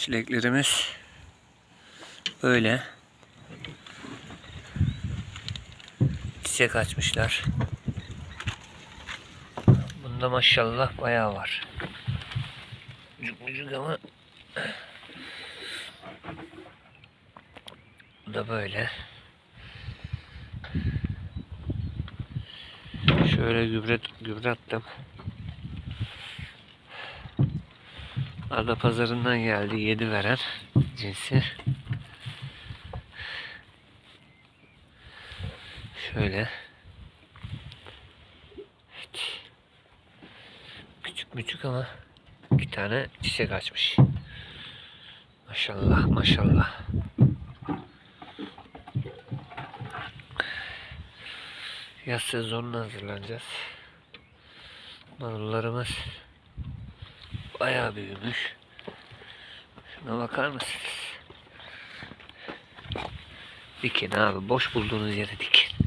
Çileklerimiz böyle. Çiçek açmışlar. Bunda maşallah bayağı var. Ucuk ucuk ama bu da böyle. Şöyle gübre gübre attım. Ada pazarından geldi yedi veren cinsi. Şöyle. Evet. Küçük küçük ama iki tane çiçek açmış. Maşallah maşallah. Yaz sezonuna hazırlanacağız. Marullarımız bayağı büyümüş. Şuna bakar mısınız? Dikin abi. Boş bulduğunuz yere dikin.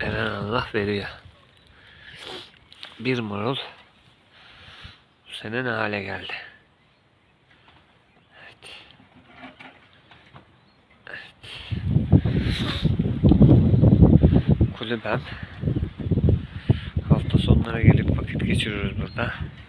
Veren Allah veriyor. Bir marul bu sene ne hale geldi? Evet. Evet. Kulübem. Hafta sonlara gelip vakit geçiriyoruz burada.